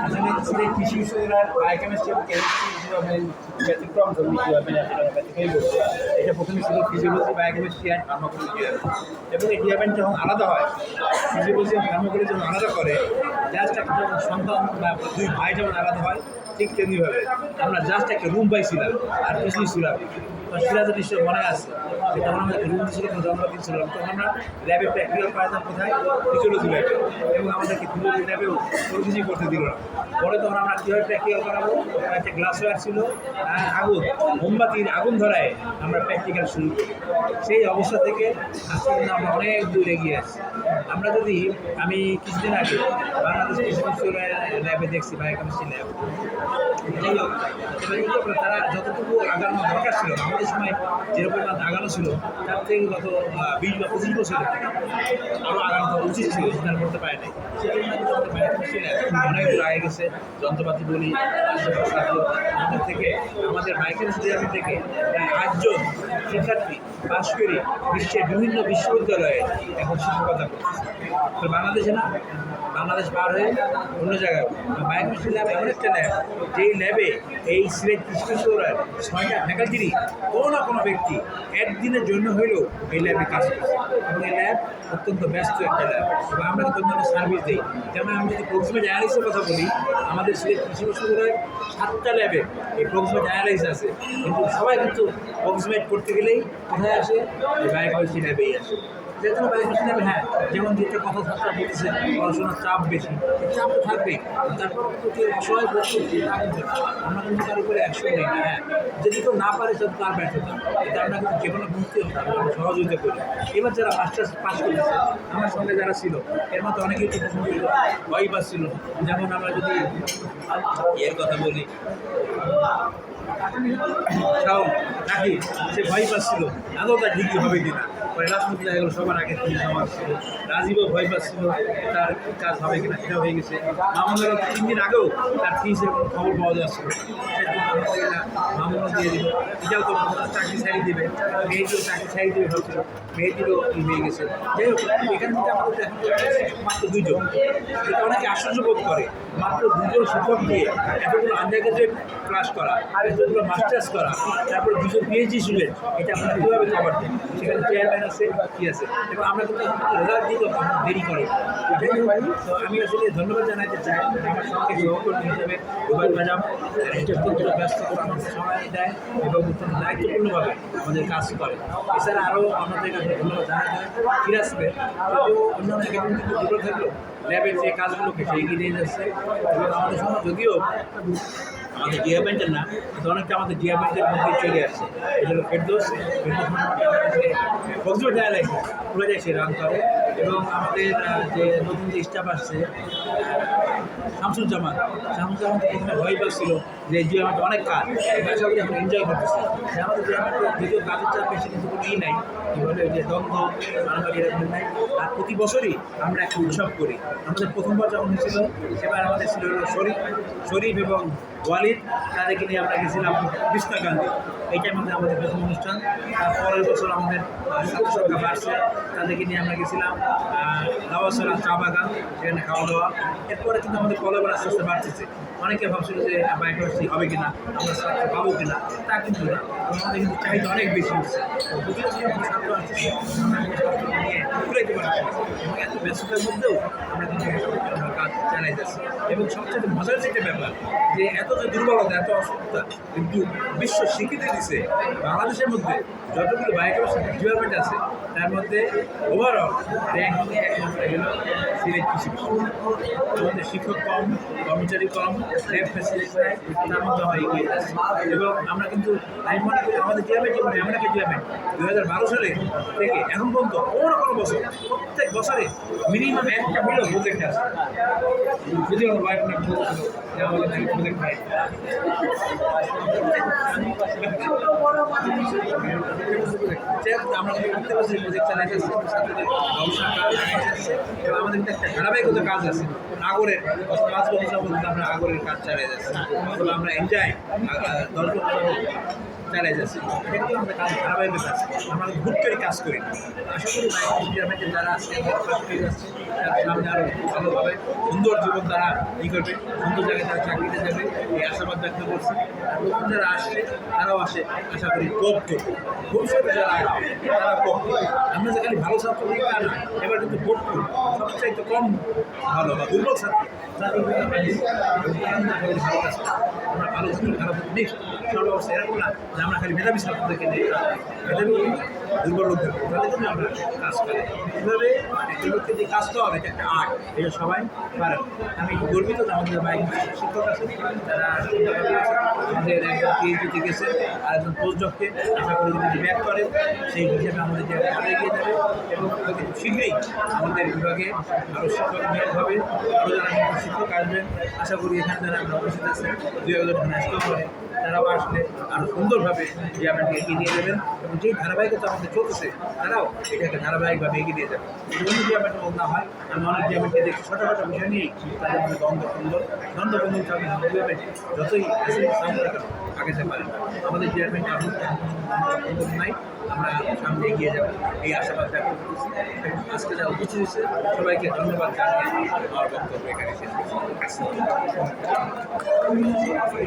আসলে সিলেট কৃষি বিশ্ববিদ্যালয়ের বায়োকেমিস্ট্রি এবং কেমিস্ট্রি ব্যতিক্রম ধর্মী এটা প্রথমে ছিল ফিজিওলজি বায়োকেমিস্ট্রি অ্যান্ড ফার্মাকোলজি এবং এই ডিপার্টমেন্ট যখন আলাদা হয় ফিজিওলজি এবং ফার্মাকোলজি যখন আলাদা করে জাস্ট একটা সন্তান বা দুই ভাই যখন আলাদা হয়, ঠিক তেমনিভাবে আমরা জাস্ট একটা রুম পাইছিলাম আর কিছুই ছিলাম সিরাজের নিশ্চয় মনে আছে, যে তখন আমাদের রুম ছিল জন্মদিন ছিল তখন আমরা ল্যাবে প্র্যাকটিক্যাল করাতাম কোথায়? ফিজিওলজি ল্যাবে এবং আমাদেরকে ফিজিওলজি ল্যাবেও কোনো করতে দিল না। পরে তখন আমরা কীভাবে প্র্যাকটিক্যাল করাবো? একটা গ্লাস ওয়ার ছিল আর আগুন, মোমবাতির আগুন ধরায় আমরা প্র্যাকটিক্যাল শুরু করি। সেই অবস্থা থেকে আজকে কিন্তু আমরা অনেক দূর এগিয়ে আসছি আমরা যদি, আমি কিছুদিন আগে বাংলাদেশ কৃষি ল্যাবে দেখছি, বায়োকেমিস্ট্রি ল্যাব। যাই হোক তারা যতটুকু আগানো দরকার ছিল আমাদের সময় যে পরিমাণ আগানো ছিল, তার থেকে গত বিশ বা পঁচিশ বছরে আরও আগানো উচিত ছিল, সেটা করতে পারে নাই অনেক দূর আগে গেছে, যন্ত্রপাতি বলি আমাদের থেকে, আমাদের মাইক্রো ল্যাব থেকে আটজন শিক্ষার্থী পাশ করে বিশ্বের বিভিন্ন বিশ্ববিদ্যালয়ে এখন শিক্ষকতা করতেছে। তো বাংলাদেশে না, বাংলাদেশ পার হয়ে অন্য জায়গায় বায়োকেমিস্ট্রি ল্যাব এমন একটা ল্যাব যেই ল্যাবে এই সিলেট কৃষি বিশ্ববিদ্যালয়ের ছয়টা ফ্যাকাল্টিরই কোনো না কোনো ব্যক্তি একদিনের জন্য হলেও এই ল্যাবে কাজ করছে। এবং এই ল্যাব অত্যন্ত ব্যস্ত একটা ল্যাব এবং আমরা কিন্তু অন্যান্য সার্ভিস দিই। যেমন আমি যদি প্রক্সিমেট অ্যানালিসের কথা বলি, আমাদের সিলেট কৃষি বিশ্ববিদ্যালয়ের সাতটা ল্যাবে এই প্রক্সিমেট অ্যানালাইস আছে। কিন্তু সবাই কিন্তু প্রক্সিমেট করতে গেলেই কোথায় আসে বায়োকেমিস্ট্রি ল্যাবেই আসে। যেহেতু বায়োকেমিস্ট্রি ল্যাবে হ্যাঁ যেমন যেটা কথা ছাত্রা বলতেছে, পড়াশোনার চাপ বেশি চাপ তো থাকবেই। তারপর তো কেউ অসহায় করছে তা আমরা কিন্তু তার উপরে একশো নেই না হ্যাঁ। যদি কেউ না পারে সেটা তার ব্যর্থতা। এটা আমরা কিন্তু যে কোনো আমরা সহযোগিতা করি এবার যারা মাস্টার্স পাস করেছে, আমার সঙ্গে যারা ছিল, এর মধ্যে অনেকেই তো ভয় পাচ্ছিল। যেমন আমরা যদি, এর কথা বলি তাও নাকি সে ভয় পাচ্ছিল? আদৌ তার ডিগ্রি হবে কিনা? পরে রাজনীতি দেখা সবার আগে তিনি আমার ছিল রাজীবও ভয় পাচ্ছিল তার কাজ হবে কিনা, সেটা হয়ে গেছে। মামুনের তিন দিন আগেও তার ফিসের খবর পাওয়া যাচ্ছিল মামুনও তো চাকরি ছাড়িয়ে দেবে। চাকরি ছাড়িয়ে দেবে ভাবছিল। মেয়েটিরও হয়ে গেছে। দুইজন। অনেকে আশ্চর্য বোধ করে। মাত্র দুজন শিক্ষক দিয়ে এতগুলো আন্ডার গ্রাজুয়েট ক্লাস করা, এতগুলো মাস্টার্স করা, তারপরে দুজন পিএইচডি স্টুডেন্ট এটা আপনারা কীভাবে কভার দেন সেখানে চেয়ারম্যান আছে, কি আছে? এবং আমরা কিন্তু রেজাল্ট দিতে দেরি করে। তো আমি আসলে ধন্যবাদ জানাতে চাই, আমার সঙ্গে সহকর্মী হিসেবে রুবাই ম্যাডাম এটা ব্যস্ত আমাদের সময় দেয় এবং অত্যন্ত দায়িত্বপূর্ণভাবে আমাদের কাজ করে। এছাড়া আরও আমাদের কাছে ধন্যবাদ জানাতে ফিরাজকে যদিও অন্যান্য একাডেমি থাকলেও ল্যাবের যে কাজগুলোকে সে এগিয়ে নিয়ে যাচ্ছে। এবং আমাদের যদিও আমাদের ডিয়ারমেন্টের না, কিন্তু অনেকটা আমাদের ডিয়ারমেন্টের মধ্যে চলে আসছে। এই জন্য ফেরদোস ফেরদোস ডায়ালাইসিস পুরো যায় সে রান করে এবং আমাদের যে নতুন যে স্টাফ আসছে শামসুজ্জামান শামসুজ্জামান তো প্রথমে ভয় পাচ্ছিল যে এই ডিয়ারমেন্টে অনেক কাজ কাজগুলো এখন এনজয় করতেছে। আমাদের ডিয়ারমেন্টে যদিও কাজের চাপ বেশি, কিন্তু কোনো নাই। কী যে দ্বন্দ্ব, মারামারি এরকম নাই। আর প্রতি বছরই আমরা একটা উৎসব করি। আমাদের প্রথমবার যখন হয়েছিল, সেবার আমাদের ছিল শরীফ শরীফ এবং ওয়ালিদ তাদেরকে নিয়ে আমরা গেছিলাম কৃষ্ণকান্তি এইটার মধ্যে আমাদের প্রথম অনুষ্ঠান। পরের বছর আমাদের ছাত্র সংখ্যা বাড়ছে। তাদেরকে নিয়ে আমরা গেছিলাম দাওয়াসরা চা বাগান সেখানে খাওয়া দাওয়া। এরপরে কিন্তু আমাদের কলেবার আস্তে আস্তে বাড়তেছে। অনেকে ভাবছিল যে বায়োকেমিস্ট্রি হবে কিনা? আমরা ছাত্র পাবো কিনা? তা কিন্তু না। আমাদের কিন্তু চাহিদা অনেক বেশি হচ্ছে। ছাত্র ঘুরাইতে পারছি এত ব্যস্ততার মধ্যেও আমরা কাজ জানাই যাচ্ছি। এবং সবচেয়ে মজার যেটা ব্যাপার, যে এত যে দুর্বলতা, এত অসুস্থতা কিন্তু বিশ্ব স্বীকৃতি দিছে বাংলাদেশের মধ্যে। যতগুলো বায়োকেমিস্ট্রি ডিপার্টমেন্ট আছে, তার মধ্যে ওভারঅল র্যাঙ্কিংয়ে এক নম্বরে গেল সিলেট কৃষি আমাদের শিক্ষক কম, কর্মচারী কম ফ্যাসিলিটি তার মধ্যে হয় এগিয়ে এবং আমরা কিন্তু আমাদের ডিপার্টমেন্ট যেমন এমন একটা ডিপার্টমেন্ট দু হাজার বারো সালে থেকে এখন পর্যন্ত কোনো কোনো বছর, প্রত্যেক বছরে মিনিমাম একটা হলেও প্রজেক্ট আছে। যদি আমার ওয়াইফ না প্রজেক্ট হয় আমরা দেখতে পাচ্ছি প্রজেক্ট আমাদের একটা ধারাবাহিকতা কাজ আছে। আগরের পাঁচ বছর যাবত আমরা আগরের কাজ চালিয়ে যাচ্ছি। অথবা আমরা এনজয় দশ বছর চালিয়ে যাচ্ছি। কিন্তু আমরা কাজ ধারাবাহিক কাজ আমরা হুট করে কাজ করি। আশা করি বাইক যারা আজকে করে যাচ্ছে তারা সামনে আরও ভালোভাবে সুন্দর জীবন তারা ই করবে। সুন্দর জায়গায় তারা চাকরিতে যাবে। এই আশাবাদ ব্যক্ত করছি। নতুন যারা আসছে, তারাও আসে। আশা করি কোপ করবে। ভবিষ্যতে যারা আসবে তারা কোপ করবে। আমরা যে খালি ভালো ছাত্র এবার কিন্তু ভোট করব। সবচাইতে কম ভালো বা দুর্বল ছাত্র তাদের কিন্তু আমরা নিই। এবং তারা কিন্তু আমাদের ভালো কাজ করে। আমরা ভালো ছাত্র খারাপ ছাত্র নেই সর্বাবস্থা এরকম না যে আমরা খালি মেধাবী ছাত্রদেরকে নিই মেধাবী দুর্বল লোকদের তাদের জন্য আমরা কাজ করি। এভাবে একটি কাজ হবে আর্ট। এটা সবাই আমি গর্বিত যে আমাদের বাইক শিক্ষক আছে, তারা আমাদের একজন পিএইচডিতে গেছে, আর একজন পোস্টডককে আশা করি যদি ব্যাক করে, সেই হিসেবে আমাদের যে এগিয়ে যাবে। এবং শীঘ্রই আমাদের বিভাগে আরও শিক্ষক নিয়োগ হবে। আরও যারা শিক্ষক আসবেন, আশা করি এখানে যারা আমরা উপস্থিত আছেন, দুই আসতেও পারে তারাও আসলে আরও সুন্দরভাবে যে আপনাকে এগিয়ে নিয়ে যাবেন এবং যেই ধারাবাহিকতা আমাদের চলছে তারাও এটাকে ধারাবাহিকভাবে এগিয়ে নিয়ে যাবে অন্য ডিয়ামেন্ট না হয়, আমি অনেক যে ডিয়ামেন্টকে দেখি ছোটোখাটো বিষয় নিয়েই তাদের মধ্যে দ্বন্দ্ব সুন্দর। দ্বন্দ্ব বন্ধু আমি ডিয়ামেন্ট যতই রাখেন আগাতে পারেন আমাদের ডিয়ামেন্ট এখন নাই, আমরা সামনে এগিয়ে যাব। এই আশাবাদ ব্যক্ত করতেছি আজকে যারা উপস্থিত হয়েছে, সবাইকে ধন্যবাদ জানিয়ে আমার বক্তব্য এখানে শেষ করছি।